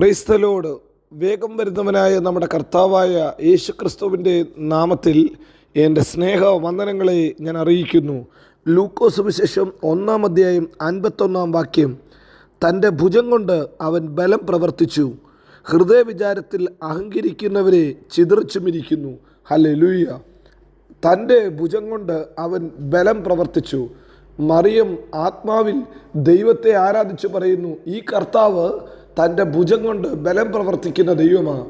ക്രൈസ്തലോട് വേഗം വരുന്നവനായ നമ്മുടെ കർത്താവായ യേശു ക്രിസ്തുവിന്റെ നാമത്തിൽ എന്റെ സ്നേഹ വന്ദനങ്ങളെ ഞാൻ അറിയിക്കുന്നു. ലൂക്കോസ് വിശേഷം ഒന്നാം അധ്യായം അൻപത്തൊന്നാം വാക്യം. തന്റെ ഭുജം കൊണ്ട് അവൻ ബലം പ്രവർത്തിച്ചു. ഹൃദയ വിചാരത്തിൽ അഹങ്കരിക്കുന്നവരെ ചിതറിച്ചുമിരിക്കുന്നു ഹലെ ലൂയ്യ തന്റെ ഭുജം കൊണ്ട് അവൻ ബലം പ്രവർത്തിച്ചു. മറിയം ആത്മാവിൽ ദൈവത്തെ ആരാധിച്ചു പറയുന്നു. ഈ കർത്താവ് തന്റെ ഭുജം കൊണ്ട് ബലം പ്രവർത്തിക്കുന്ന ദൈവമാണ്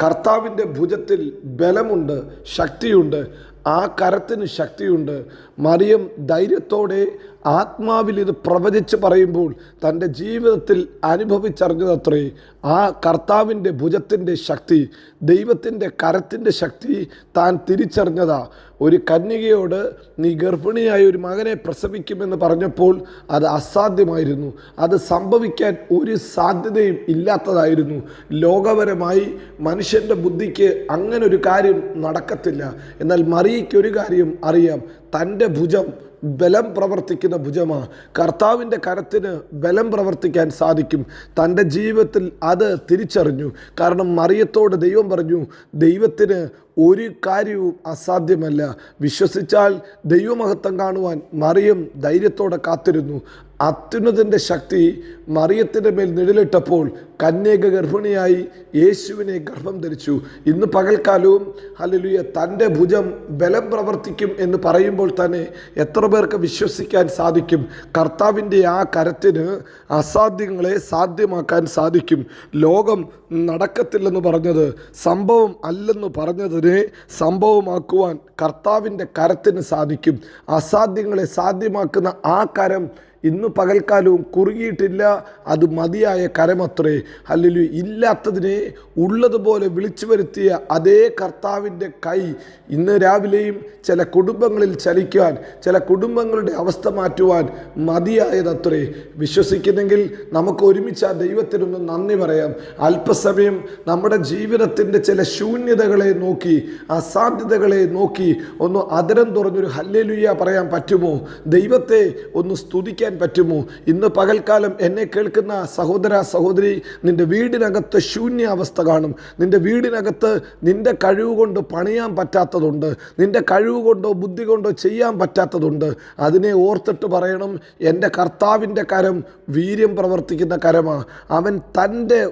കർത്താവിന്റെ ഭുജത്തിൽ ബലമുണ്ട് ശക്തിയുണ്ട് ആ കരത്തിന് ശക്തിയുണ്ട്. മറിയം ധൈര്യത്തോടെ ആത്മാവിൽ ഇത് പ്രവചിച്ച് പറയുമ്പോൾ തന്റെ ജീവിതത്തിൽ അനുഭവിച്ചറിഞ്ഞതത്രേ ആ കർത്താവിന്റെ ഭുജത്തിന്റെ ശക്തി ദൈവത്തിന്റെ കരത്തിന്റെ ശക്തി താൻ തിരിച്ചറിഞ്ഞതാ. ഒരു കന്യകയോട് നീ ഗർഭിണിയായ ഒരു മകനെ പ്രസവിക്കുമെന്ന് പറഞ്ഞപ്പോൾ അത് അസാധ്യമായിരുന്നു. അത് സംഭവിക്കാൻ ഒരു സാധ്യതയും ഇല്ലാത്തതായിരുന്നു. ലോകപരമായി മനുഷ്യന്റെ ബുദ്ധിക്ക് അങ്ങനെ ഒരു കാര്യം നടക്കത്തില്ല. എന്നാൽ മറിയയ്ക്ക് ഒരു കാര്യം അറിയാം. തന്റെ ഭുജം ബലം പ്രവർത്തിക്കുന്ന ഭുജമാണ് കർത്താവിന്റെ കരത്തിന് ബലം പ്രവർത്തിക്കാൻ സാധിക്കും. തന്റെ ജീവിതത്തിൽ അത് തിരിച്ചറിഞ്ഞു. കാരണം മറിയത്തോട് ദൈവം പറഞ്ഞു ദൈവത്തിന് ഒരു കാര്യവും അസാധ്യമല്ല. വിശ്വസിച്ചാൽ ദൈവമഹത്വം കാണുവാൻ മറിയം ധൈര്യത്തോടെ കാത്തിരുന്നു. അത്യുന്നതിന്റെ ശക്തി മറിയത്തിന്റെ മേൽ നിഴലിട്ടപ്പോൾ കന്യക ഗർഭിണിയായി യേശുവിനെ ഗർഭം ധരിച്ചു. ഇന്ന് പകൽക്കാലവും ഹലലുയ തന്റെ ഭുജം ബലം പ്രവർത്തിക്കും എന്ന് പറയുമ്പോൾ തന്നെ എത്ര പേർക്ക് വിശ്വസിക്കാൻ സാധിക്കും? കർത്താവിന്റെ ആ കരത്തിന് അസാധ്യങ്ങളെ സാധ്യമാക്കാൻ സാധിക്കും. ലോകം നടക്കത്തില്ലെന്ന് പറഞ്ഞത് സംഭവം അല്ലെന്ന് പറഞ്ഞതിനെ സംഭവമാക്കുവാൻ കർത്താവിന്റെ കരത്തിന് സാധിക്കും. അസാധ്യങ്ങളെ സാധ്യമാക്കുന്ന ആ കരം ഇന്ന് പകൽക്കാലവും കുറുകിയിട്ടില്ല അത് മതിയായ കരമത്രേ. അല്ലെങ്കിൽ ഇല്ലാത്തതിനെ ഉള്ളതുപോലെ വിളിച്ചു വരുത്തിയ അതേ കർത്താവിന്റെ കൈ ഇന്ന് രാവിലെയും ചില കുടുംബങ്ങളിൽ ചലിക്കുവാൻ ചില കുടുംബങ്ങളുടെ അവസ്ഥ മാറ്റുവാൻ മതിയായതത്രേ. വിശ്വസിക്കുന്നെങ്കിൽ നമുക്ക് ഒരുമിച്ച് ആ ദൈവത്തിനൊന്ന് നന്ദി പറയാം. അല്പസമയം നമ്മുടെ ജീവിതത്തിന്റെ ചില ശൂന്യതകളെ നോക്കി അസാധ്യതകളെ നോക്കി ഒന്ന് അതരം തുറന്നൊരു ഹല്ലേലുയ്യ പറയാൻ പറ്റുമോ? ദൈവത്തെ ഒന്ന് സ്തുതിക്കാൻ പറ്റുമോ? ഇന്ന് പകൽക്കാലം എന്നെ കേൾക്കുന്ന സഹോദര സഹോദരി നിന്റെ വീടിനകത്ത് ശൂന്യാവസ്ഥ കാണും. നിന്റെ വീടിനകത്ത് നിന്റെ കഴിവ് കൊണ്ട് പണിയാൻ പറ്റാത്തതുണ്ട്. നിന്റെ കഴിവ് കൊണ്ടോ ബുദ്ധി കൊണ്ടോ ചെയ്യാൻ പറ്റാത്തതുണ്ട്. അതിനെ ഓർത്തിട്ട് പറയണം എന്റെ കർത്താവിന്റെ കരം വീര്യം പ്രവർത്തിക്കുന്ന കരമാണ് അവൻ തന്റെ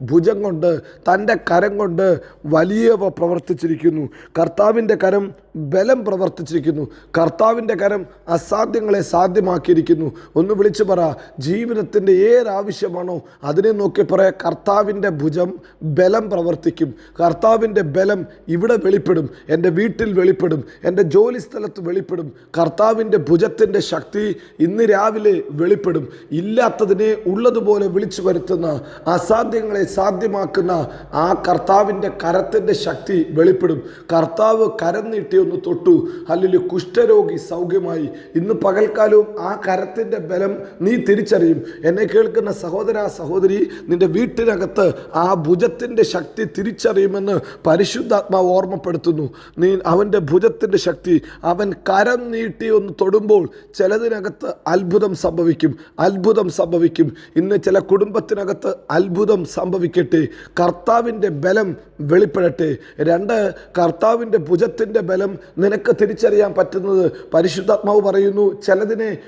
ഭുജം കൊണ്ട് തന്റെ കരം കൊണ്ട് വലിയവ പ്രവർത്തിച്ചിരിക്കുന്നു. കർത്താവിന്റെ കരം ബലം പ്രവർത്തിച്ചിരിക്കുന്നു. കർത്താവിന്റെ കരം അസാധ്യങ്ങളെ സാധ്യമാക്കിയിരിക്കുന്നു. ഒന്ന് വിളിച്ചു പറ. ജീവിതത്തിന്റെ ഏതാവശ്യമാണോ അതിനെ നോക്കി പറയാ കർത്താവിന്റെ ഭുജം ബലം പ്രവർത്തിക്കും. കർത്താവിന്റെ ബലം ഇവിടെ വെളിപ്പെടും. എന്റെ വീട്ടിൽ വെളിപ്പെടും. എന്റെ ജോലി സ്ഥലത്ത് വെളിപ്പെടും. കർത്താവിന്റെ ഭുജത്തിന്റെ ശക്തി ഇന്ന് രാവിലെ വെളിപ്പെടും. ഇല്ലാത്തതിനെ ഉള്ളതുപോലെ വിളിച്ചു വരുത്തുന്ന അസാധ്യങ്ങളെ സാധ്യമാക്കുന്ന ആ കർത്താവിന്റെ കരത്തിന്റെ ശക്തി വെളിപ്പെടും. കർത്താവ് കരം നീട്ടി ഒന്ന് തൊട്ടു. അല്ലെങ്കിൽ കുഷ്ഠരോഗി സൗഖ്യമായി. ഇന്ന് പകൽക്കാലവും ആ കരത്തിന്റെ ബലം നീ തിരിച്ചറിയും. എന്നെ കേൾക്കുന്ന സഹോദര സഹോദരി നിന്റെ വീട്ടിനകത്ത് ആ ഭുജത്തിന്റെ ശക്തി തിരിച്ചറിയുമെന്ന് പരിശുദ്ധാത്മാവ് ഓർമ്മപ്പെടുത്തുന്നു. നീ അവന്റെ ഭുജത്തിന്റെ ശക്തി അവൻ കരം നീട്ടി ഒന്ന് തൊടുമ്പോൾ ചിലതിനകത്ത് അത്ഭുതം സംഭവിക്കും. അത്ഭുതം സംഭവിക്കും. ഇന്ന് ചില കുടുംബത്തിനകത്ത് അത്ഭുതം സംഭവിക്കട്ടെ. കർത്താവിന്റെ ബലം വെളിപ്പെടട്ടെ. രണ്ട് കർത്താവിന്റെ ഭുജത്തിന്റെ ബലം നിനക്ക് തിരിച്ചറിയാൻ പറ്റുന്നത്. പരിശുദ്ധാത്മാവ് പറയുന്നു ചിലതിനെ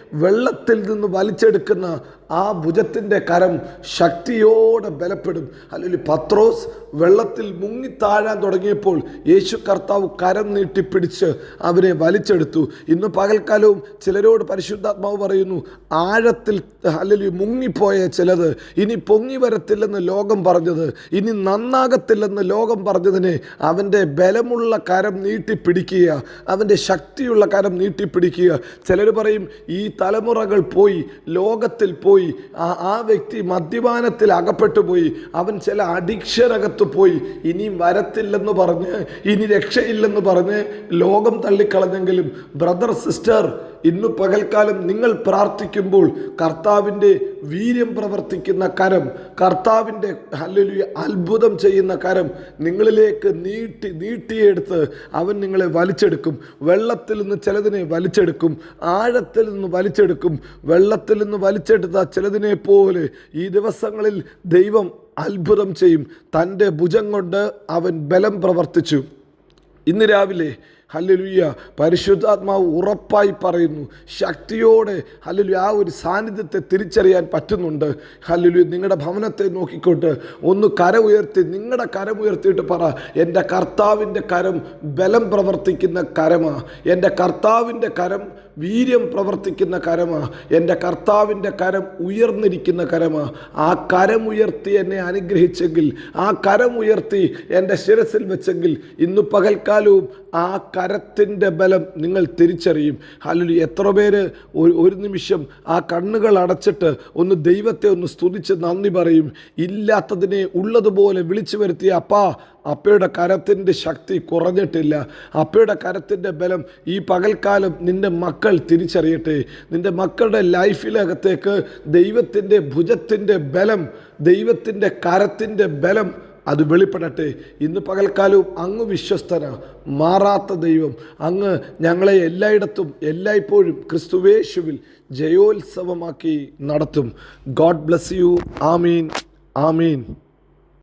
വെള്ളത്തിൽ നിന്ന് വലിച്ചെടുക്കുന്ന ആ ഭുജത്തിന്റെ കരം ശക്തിയോടെ ബലപ്പെടും. അല്ലെങ്കിൽ പത്രോസ് വെള്ളത്തിൽ മുങ്ങി താഴാൻ തുടങ്ങിയപ്പോൾ യേശു കർത്താവ് കരം നീട്ടിപ്പിടിച്ച് അവനെ വലിച്ചെടുത്തു. ഇന്ന് പകൽക്കാലവും ചിലരോട് പരിശുദ്ധാത്മാവ് പറയുന്നു ആഴത്തിൽ അല്ലെങ്കിൽ മുങ്ങിപ്പോയ ചിലത് ഇനി പൊങ്ങി വരത്തില്ലെന്ന് ലോകം പറഞ്ഞത് ഇനി നന്നാകത്തില്ലെന്ന് ലോകം പറഞ്ഞതിനെ അവന്റെ ബലമുള്ള കരം നീട്ടിപ്പിടിക്കുക അവന്റെ ശക്തിയുള്ള കരം നീട്ടിപ്പിടിക്കുക. ചിലർ പറയും ഈ തലമുറകൾ പോയി ലോകത്തിൽ പോയി ആ ആ വ്യക്തി മദ്യപാനത്തിൽ അകപ്പെട്ടു പോയി അവൻ ചില അഡിക്ഷനകത്ത് പോയി ഇനിയും വരത്തില്ലെന്ന് പറഞ്ഞ് ഇനി രക്ഷയില്ലെന്ന് പറഞ്ഞ് ലോകം തള്ളിക്കളഞ്ഞെങ്കിലും ബ്രദർ സിസ്റ്റർ ഇന്ന് പകൽക്കാലം നിങ്ങൾ പ്രാർത്ഥിക്കുമ്പോൾ കർത്താവിന്റെ വീര്യം പ്രവർത്തിക്കുന്ന കരം കർത്താവിന്റെ ഹല്ലേലൂയ അത്ഭുതം ചെയ്യുന്ന കരം നിങ്ങളിലേക്ക് നീട്ടി നീട്ടിയെടുത്ത് അവൻ നിങ്ങളെ വലിച്ചെടുക്കും. വെള്ളത്തിൽ നിന്ന് ചിലതിനെ വലിച്ചെടുക്കും. ആഴത്തിൽ നിന്ന് വലിച്ചെടുക്കും. വെള്ളത്തിൽ നിന്ന് വലിച്ചെടുത്ത ചിലതിനെ പോലെ ഈ ദിവസങ്ങളിൽ ദൈവം അത്ഭുതം ചെയ്യും. തന്റെ ഭുജം കൊണ്ട് അവൻ ബലം പ്രവർത്തിച്ചു. ഇന്ന് രാവിലെ ഹല്ലേലൂയ. പരിശുദ്ധാത്മാവ് ഉറപ്പായി പറയുന്നു. ശക്തിയോടെ ഹല്ലേലു ആ ഒരു സാന്നിധ്യത്തെ തിരിച്ചറിയാൻ പറ്റുന്നുണ്ട്. ഹല്ലേലു നിങ്ങളുടെ ഭവനത്തെ നോക്കിക്കൊണ്ട് ഒന്ന് കര ഉയർത്തി നിങ്ങളുടെ കരം ഉയർത്തിയിട്ട് പറ എന്റെ കർത്താവിന്റെ കരം ബലം പ്രവർത്തിക്കുന്ന കരമാ. എന്റെ കർത്താവിന്റെ കരം വീര്യം പ്രവർത്തിക്കുന്ന കരമാ. എന്റെ കർത്താവിന്റെ കരം ഉയർന്നിരിക്കുന്ന കരമാ. ആ കരമുയർത്തി എന്നെ അനുഗ്രഹിച്ചെങ്കിൽ ആ കരമുയർത്തി എന്റെ ശിരസിൽ വെച്ചെങ്കിൽ ഇന്ന് പകൽക്കാലവും ആ കരത്തിന്റെ ബലം നിങ്ങൾ തിരിച്ചറിയും. അല്ലെങ്കിൽ എത്ര പേര് ഒരു നിമിഷം ആ കണ്ണുകൾ അടച്ചിട്ട് ഒന്ന് ദൈവത്തെ ഒന്ന് സ്തുതിച്ച് നന്ദി പറയും. ഇല്ലാത്തതിനെ ഉള്ളതുപോലെ വിളിച്ചു വരുത്തിയ അപ്പാ അപ്പയുടെ കരത്തിന്റെ ശക്തി കുറഞ്ഞിട്ടില്ല. അപ്പയുടെ കരത്തിന്റെ ബലം ഈ പകൽക്കാലം നിന്റെ മക്കൾ തിരിച്ചറിയട്ടെ. നിന്റെ മക്കളുടെ ലൈഫിലകത്തേക്ക് ദൈവത്തിന്റെ ഭുജത്തിന്റെ ബലം ദൈവത്തിന്റെ കരത്തിന്റെ ബലം അത് വെളിപ്പെടട്ടെ. ഇന്ന് പകൽക്കാലവും അങ്ങ് വിശ്വസ്തന. മാറാത്ത ദൈവം അങ്ങ് ഞങ്ങളെ എല്ലായിടത്തും എല്ലായ്പ്പോഴും ക്രിസ്തുവേശുവിൽ ജയോത്സവമാക്കി നടത്തും. God bless you. Amin. Amin.